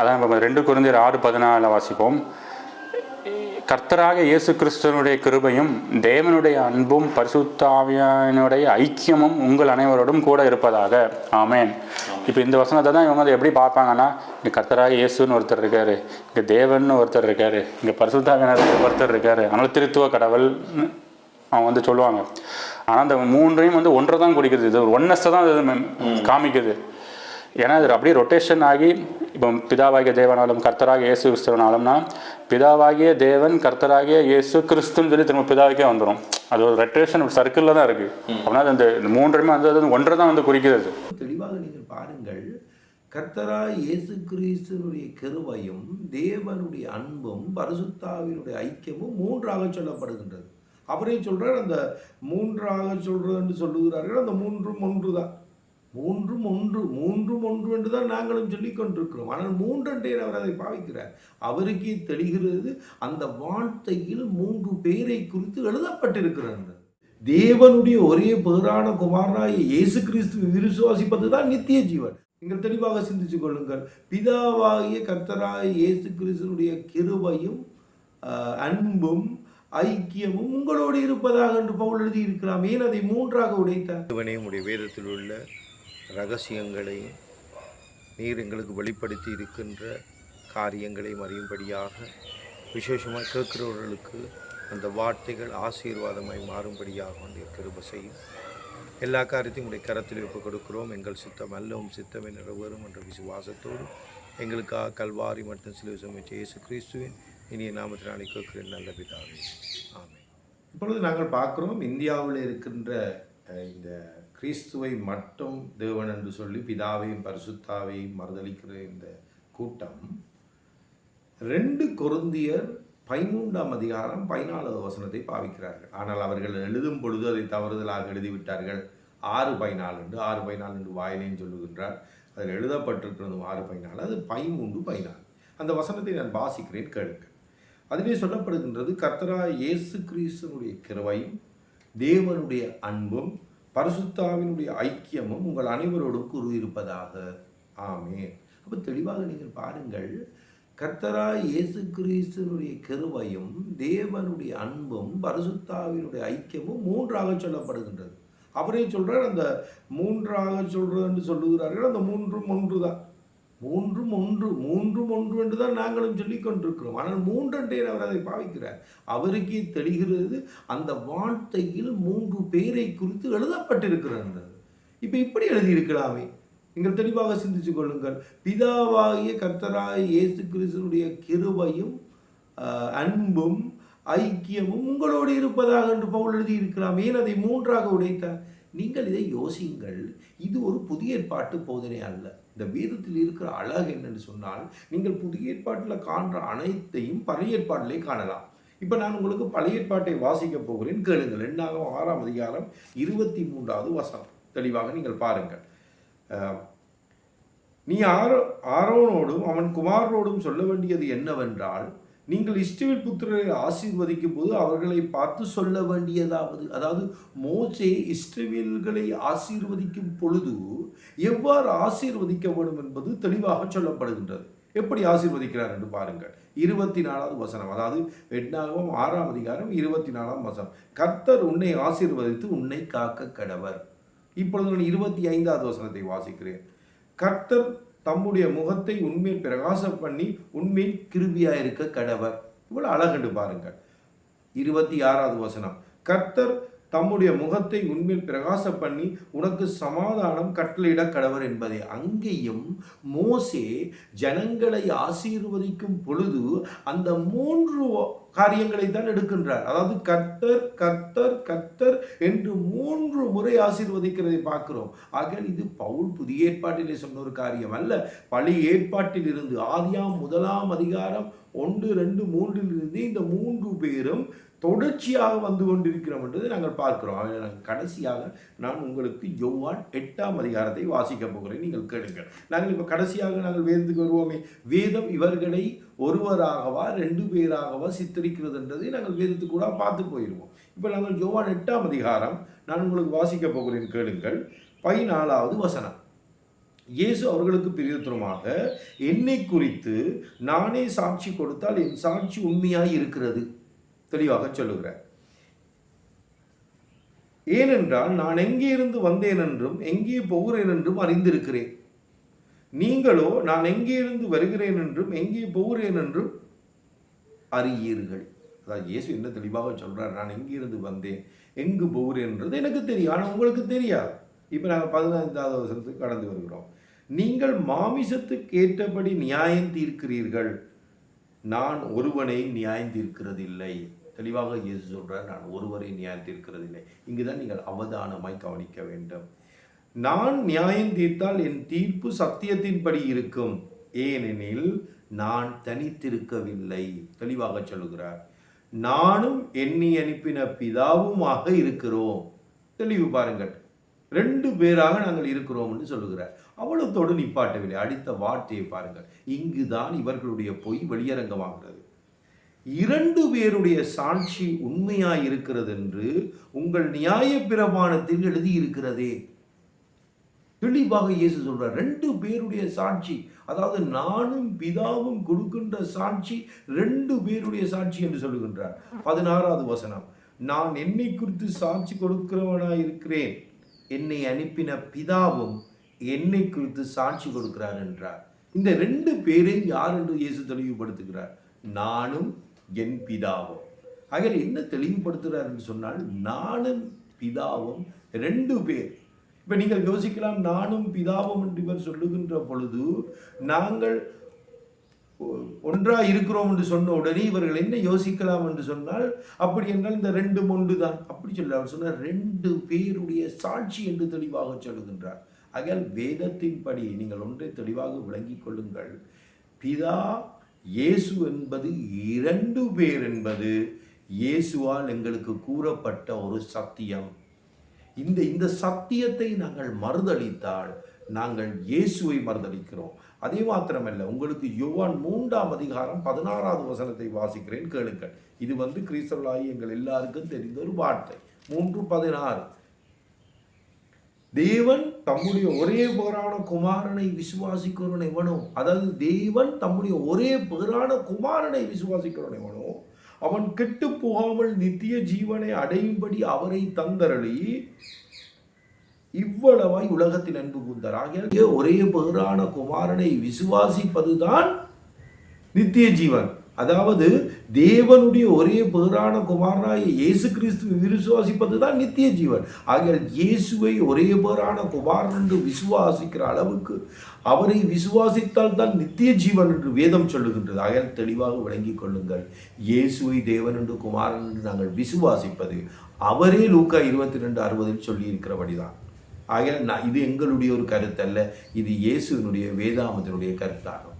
அதான் நம்ம ரெண்டு குருந்தியர் ஆறு பதினாலில் வாசிப்போம். கர்த்தராக இயேசு கிறிஸ்துவனுடைய கிருபையும் தேவனுடைய அன்பும் பரிசுத்தாவியனுடைய ஐக்கியமும் உங்கள் அனைவரோடும் கூட இருப்பதாக. ஆமென். இப்போ இந்த வசனத்தை தான் இவங்க எப்படி பார்ப்பாங்கன்னா இங்கே கர்த்தராக இயேசுன்னு ஒருத்தர் இருக்காரு இங்கே தேவன் ஒருத்தர் இருக்காரு இங்கே பரிசுத்தாவியனர் ஒருத்தர் இருக்காரு. அதனால திருத்துவ கடவுள் அவங்க வந்து சொல்லுவாங்க. ஆனால் அந்த மூன்றையும் வந்து ஒன்றை தான் குறிக்குது இது ஒன்னஸை தான் காமிக்குது. ஏன்னா இது அப்படியே ரொட்டேஷன் ஆகி இப்போ பிதாவாகிய தேவனாலும் கர்த்தராகிய இயேசு கிறிஸ்தவனாலும்னா பிதாவாகிய தேவன் கர்த்தராகிய இயேசு கிறிஸ்துன்னு சொல்லி திரும்ப பிதாவுக்கே வந்துடும் அது ஒரு ரொட்டேஷன் சர்க்கிளில் தான் இருக்குது அப்படின்னா அது அந்த இந்த மூன்றுமே வந்து அது ஒன்றை தான் வந்து குறிக்கிறது. தெளிவாக நீங்கள் பாருங்கள் கர்த்தரா இயேசு கிறிஸ்துனுடைய கருவையும் தேவனுடைய அன்பும் பரிசுத்தாவினுடைய ஐக்கியமும் மூன்றாக சொல்லப்படுகின்றது. அவரே சொல்கிறார் அந்த மூன்றாக சொல்கிறதுன்னு என்று சொல்லுகிறார்கள் அந்த மூன்றும் ஒன்று தான் மூன்றும் ஒன்று மூன்றும் ஒன்று என்று தான் நாங்களும் சொல்லிக் கொண்டிருக்கிறோம். ஆனால் மூன்றென்றே அவர் அதை பாவிக்கிறார். அவருக்கே தெளிகிறது அந்த வார்த்தையில் மூன்று பேரை குறித்து எழுதப்பட்டிருக்கிறது. தேவனுடைய ஒரே பேரான குமாரனாய இயேசு கிறிஸ்து விசுவாசிப்பது தான் நித்திய ஜீவன். நீங்கள் தெளிவாக சிந்தித்துக் கொள்ளுங்கள். பிதாவாகிய கர்த்தராய இயேசு கிறிஸ்துனுடைய கிருபையும் அன்பும் ஐக்கியமும் உங்களோடு இருப்பதாக என்று பவுல் எழுதி இருக்கலாம் ஏன் அதை மூன்றாக உடைத்தார்? தேவனே உடைய வேதத்தில் உள்ள ரகசியங்களையும் நீர் எங்களுக்கு வெளிப்படுத்தி இருக்கின்ற காரியங்களையும் அறியும்படியாக விசேஷமாக கேட்கிறவர்களுக்கு அந்த வார்த்தைகள் ஆசீர்வாதமாய் மாறும்படியாக நீர் கிருப செய்யும். எல்லா காரியத்தையும் உடைய கரத்தில் ஒப்புக் கொடுக்கிறோம். எங்கள் சித்தம் அல்லவும் சித்தமே நிறைவேறும் என்ற விசுவாசத்தோடு எங்களுக்காக கல்வாரி மற்றும் சிலுவை இயேசு கிறிஸ்துவின் இனிய நாமத்தினாலே கேட்கிறேன். நல்ல பிதாவே. ஆமே இப்பொழுது நாங்கள் பார்க்குறோம் இந்தியாவில் இருக்கின்ற இந்த கிறிஸ்துவை மட்டும் தேவன் என்று சொல்லி பிதாவையும் பரிசுத்தாவையும் மறுதளிக்கிற இந்த கூட்டம் ரெண்டு கொருந்தியர் பதிமூன்றாம் அதிகாரம் பதினாலாவது வசனத்தை பாவிக்கிறார்கள். ஆனால் அவர்கள் எழுதும் பொழுது அதை தவறுதலாக எழுதிவிட்டார்கள். ஆறு பதினாலு என்று ஆறு பதினாலு என்று வாயிலேன்னு சொல்லுகின்றார். அதில் எழுதப்பட்டிருக்கிறதும் ஆறு பதினாலு அது பதிமூன்று பதினாலு. அந்த வசனத்தை நான் வாசிக்கிறேன் கேளுங்கள். அதிலே சொல்லப்படுகின்றது கர்த்தரா இயேசு கிறிஸ்தனுடைய கிருவையும் தேவனுடைய அன்பும் பரிசுத்தாவினுடைய ஐக்கியமும் உங்கள் அனைவரோடும் கூறியிருப்பதாக. ஆமே அப்போ தெளிவாக நீங்கள் பாருங்கள் கர்த்தரா இயேசு கிறிஸ்தனுடைய கருவையும் தேவனுடைய அன்பும் பரிசுத்தாவினுடைய ஐக்கியமும் மூன்றாக சொல்லப்படுகின்றது. அவரே சொல்கிறார் அந்த மூன்றாக சொல்கிறதுன்னு என்று சொல்லுகிறார்கள் அந்த மூன்றும் ஒன்று தான் மூன்றும் ஒன்று மூன்றும் ஒன்று என்று தான் நாங்களும் சொல்லிக் கொண்டிருக்கிறோம். ஆனால் மூன்றென்றே அவர் அதை பாவிக்கிறார். அவருக்கே தெளிகிறது அந்த வார்த்தையில் மூன்று பேரை குறித்து எழுதப்பட்டிருக்கிறது. இப்போ இப்படி எழுதியிருக்கலாமே. நீங்கள் தெளிவாக சிந்திச்சு கொள்ளுங்கள். பிதாவாகிய கர்த்தராய இயேசு கிறிஸ்துனுடைய கிருபையும் அன்பும் ஐக்கியமும் உங்களோடு இருப்பதாக என்று பவுல் எழுதியிருக்கலாம் ஏன் அதை மூன்றாக உடைத்தார்? நீங்கள் இதை யோசியுங்கள். இது ஒரு புதிய ஏற்பாட்டு போதனை அல்ல. இந்த வேதத்தில் இருக்கிற அழகு என்னன்னு சொன்னால் நீங்கள் புதிய ஏற்பாட்டில் காண்ற அனைத்தையும் பழைய ஏற்பாட்டிலே காணலாம். இப்போ நான் உங்களுக்கு பழைய ஏற்பாட்டை வாசிக்க போகிறேன். கேளுங்கள். ரெண்டாவது ஆறாம் அதிகாரம் இருபத்தி மூன்றாவது வசனம். தெளிவாக நீங்கள் பாருங்கள். நீ ஆரோ ஆரோனோடும் அவன் குமாரனோடும் சொல்ல வேண்டியது என்னவென்றால் நீங்கள் இஷ்டவில் புத்திரரை ஆசீர்வதிக்கும் போது அவர்களை பார்த்து சொல்ல வேண்டியதாவது அதாவது மோசே இஸ்ரவேல்களை ஆசீர்வதிக்கும் பொழுது எவ்வாறு ஆசீர்வதிக்க வேண்டும் என்பது தெளிவாக சொல்லப்படுகின்றது. எப்படி ஆசீர்வதிக்கிறார் என்று பாருங்கள். இருபத்தி நாலாவது வசனம் அதாவது எட்டாகவும் ஆறாம் அதிகாரம் இருபத்தி நாலாம் வசனம். கர்த்தர் உன்னை ஆசீர்வதித்து உன்னை காக்க கடவர் இப்பொழுது நான் இருபத்தி ஐந்தாவது வசனத்தை வாசிக்கிறேன். கர்த்தர் தம்முடைய முகத்தை உண்மையில் பிரகாசம் பண்ணி உண்மையில் கிருபியாக இருக்க கடவர். இவ்வளவு அழகண்டு பாருங்கள். இருபத்தி ஆறாவது வசனம். கர்த்தர் தம்முடைய முகத்தை உண்மையில் பிரகாச பண்ணி உனக்கு சமாதானம் கட்டளையிட கடவர் என்பதை அங்கேயும் மோசே ஜனங்களை ஆசீர்வதிக்கும் பொழுது அந்த மூன்று காரியங்களை தான் எடுக்கின்றார். அதாவது கர்த்தர் கர்த்தர் கர்த்தர் என்று மூன்று முறை ஆசீர்வதிக்கிறதை பார்க்கிறோம். ஆக இது பவுல் புதிய ஏற்பாட்டிலே சொன்ன ஒரு காரியம் அல்ல. பழைய ஏற்பாட்டில் இருந்து ஆதியாம் முதலாம் அதிகாரம் ஒன்று ரெண்டு மூன்றில் இருந்து இந்த மூன்று பேரும் தொடர்ச்சியாக வந்து கொண்டிருக்கிறோம் என்றதை நாங்கள் பார்க்கிறோம். நாங்கள் கடைசியாக நான் உங்களுக்கு யோவான் எட்டாம் அதிகாரத்தை வாசிக்க போகிறேன். நீங்கள் கேளுங்கள். நாங்கள் இப்போ கடைசியாக நாங்கள் வேதத்துக்கு வருவோமே. வேதம் இவர்களை ஒருவராகவா ரெண்டு பேராகவா சித்தரிக்கிறது என்றதை நாங்கள் வேதத்து கூட பார்த்து போயிடுவோம் இப்போ நாங்கள் ஜோவான் எட்டாம் அதிகாரம் நான் உங்களுக்கு வாசிக்க போகிறேன் கேளுங்கள். பதினாலாவது வசனம். இயேசு அவர்களுக்கு பிரயோத்தனமாக என்னை குறித்து நானே சாட்சி கொடுத்தால் என் சாட்சி உண்மையாக இருக்கிறது. தெளிவாக சொல்லுகிறேன் ஏனென்றால் நான் எங்கே இருந்து வந்தேன் என்றும் எங்கே போகிறேன் என்றும் அறிந்திருக்கிறேன். நீங்களோ நான் எங்கே இருந்து வருகிறேன் என்றும் எங்கே போகிறேன் என்றும் அறியீர்கள். அதாவது இயேசு என்ன தெளிவாக சொல்கிறார் நான் எங்கிருந்து வந்தேன்? எங்கு போகிறேன்றது எனக்கு தெரியும் ஆனால் உங்களுக்கு தெரியாது. இப்போ நாங்கள் பதினைந்தாவது வருஷத்துக்கு கடந்து வருகிறோம். நீங்கள் மாமிசத்துக்கு ஏற்றபடி நியாயம் தீர்க்கிறீர்கள். நான் ஒருவனை நியாயம் தீர்க்கிறதில்லை. தெளிவாக இயேசு சொல்கிறார் நான் ஒருவரை நியாயம் தீர்க்கிறதில்லை. இங்குதான் நீங்கள் அவதானமாய் கவனிக்க வேண்டும். நான் நியாயம் தீர்த்தால் என் தீர்ப்பு சத்தியத்தின்படி இருக்கும். ஏனெனில் நான் தனித்திருக்கவில்லை. தெளிவாக சொல்லுகிறார். நானும் எண்ணி அனுப்பின பிதாவுமாக இருக்கிறோம். தெளிவு பாருங்கள். ரெண்டு பேராக நாங்கள் இருக்கிறோம் என்று சொல்லுகிறார். அவ்வளத்தோடு நிப்பாட்டவில்லை. அடுத்த வார்த்தையை பாருங்கள். இங்குதான் இவர்களுடைய பொய் வெளியரங்கமாகிறது. இரண்டு பேருடைய சாட்சி உண்மையாய் இருக்கிறது என்று உங்கள் நியாய பிரமாணத்தில் எழுதியிருக்கிறதே. தெளிவாக இயேசு சொல்கிறார் ரெண்டு பேருடைய சாட்சி அதாவது நானும் பிதாவும் கொடுக்கின்ற சாட்சி ரெண்டு பேருடைய சாட்சி என்று சொல்லுகின்றார். பதினாறாவது வசனம் நான் என்னை குறித்து சாட்சி கொடுக்கிறவனாக இருக்கிறேன். என்னை அனுப்பின பிதாவும் என்னை குறித்து சாட்சி கொடுக்கிறார் என்றார். இந்த ரெண்டு பேரையும் யார் என்று இயேசு தெளிவுபடுத்துகிறார்? நானும் என் பிதாவும். ஆகிய என்ன தெளிவுபடுத்துகிறார் என்று சொன்னால் நானும் பிதாவும் ரெண்டு பேர். இப்போ நீங்கள் யோசிக்கலாம் நானும் பிதாவும் என்று இவர் சொல்லுகின்ற பொழுது நாங்கள் ஒன்றாக இருக்கிறோம் என்று சொன்ன உடனே இவர்கள் என்ன யோசிக்கலாம் என்று சொன்னால் அப்படி என்றால் இந்த ரெண்டு ஒன்று தான் அப்படி சொல்ல அவர் சொன்னார் ரெண்டு பேருடைய சாட்சி என்று தெளிவாக சொல்லுகின்றார். ஆகையால் வேதத்தின்படி நீங்கள் ஒன்றை தெளிவாக விளங்கிக் கொள்ளுங்கள். பிதா இயேசு என்பது இரண்டு பேர் என்பது இயேசுவால் எங்களுக்கு கூறப்பட்ட ஒரு சத்தியம். இந்த இந்த சத்தியத்தை நாங்கள் மறுதளித்தால் நாங்கள் இயேசுவை மறுதளிக்கிறோம். அதே மாத்திரமல்ல உங்களுக்கு யோவான் மூன்றாம் அதிகாரம் பதினாறாவது வசனத்தை வாசிக்கிறேன் கேளுங்கள். இது வந்து கிறிஸ்தவர்களாகி எங்கள் எல்லாருக்கும் தெரிந்த ஒரு வார்த்தை. மூன்று பதினாறு. தேவன் தம்முடைய ஒரே பேரான குமாரனை விசுவாசிக்கிறவன் எவனோ? அதாவது தேவன் தம்முடைய ஒரே பேரான குமாரனை விசுவாசிக்கிறவன் எவனோ? அவன் கெட்டு போகாமல் நித்திய ஜீவனை அடையும்படி அவரை தந்தரளி இவ்வளவாய் உலகத்தில் அன்பு கூந்தார் ஆகிய ஒரே பேரான குமாரனை விசுவாசிப்பதுதான் நித்திய ஜீவன். அதாவது தேவனுடைய ஒரே பேரான குமாரனாய இயேசு கிறிஸ்து விசுவாசிப்பது தான் நித்திய ஜீவன். ஆகிய இயேசுவை ஒரே பேரான குமாரன் என்று விசுவாசிக்கிற அளவுக்கு அவரை விசுவாசித்தால் தான் நித்திய ஜீவன் என்று வேதம் சொல்லுகின்றது. ஆகையால் தெளிவாக விளங்கிக் கொள்ளுங்கள். இயேசுவை தேவன் என்று குமாரன் என்று நாங்கள் விசுவாசிப்பது அவரே லூக்கா இருபத்தி ரெண்டு அறுபதில் சொல்லி இருக்கிறபடிதான் ஆகையால் நான் இது எங்களுடைய ஒரு கருத்தல்ல. இது இயேசுவினுடைய வேதாமத்தினுடைய கருத்தாகும்.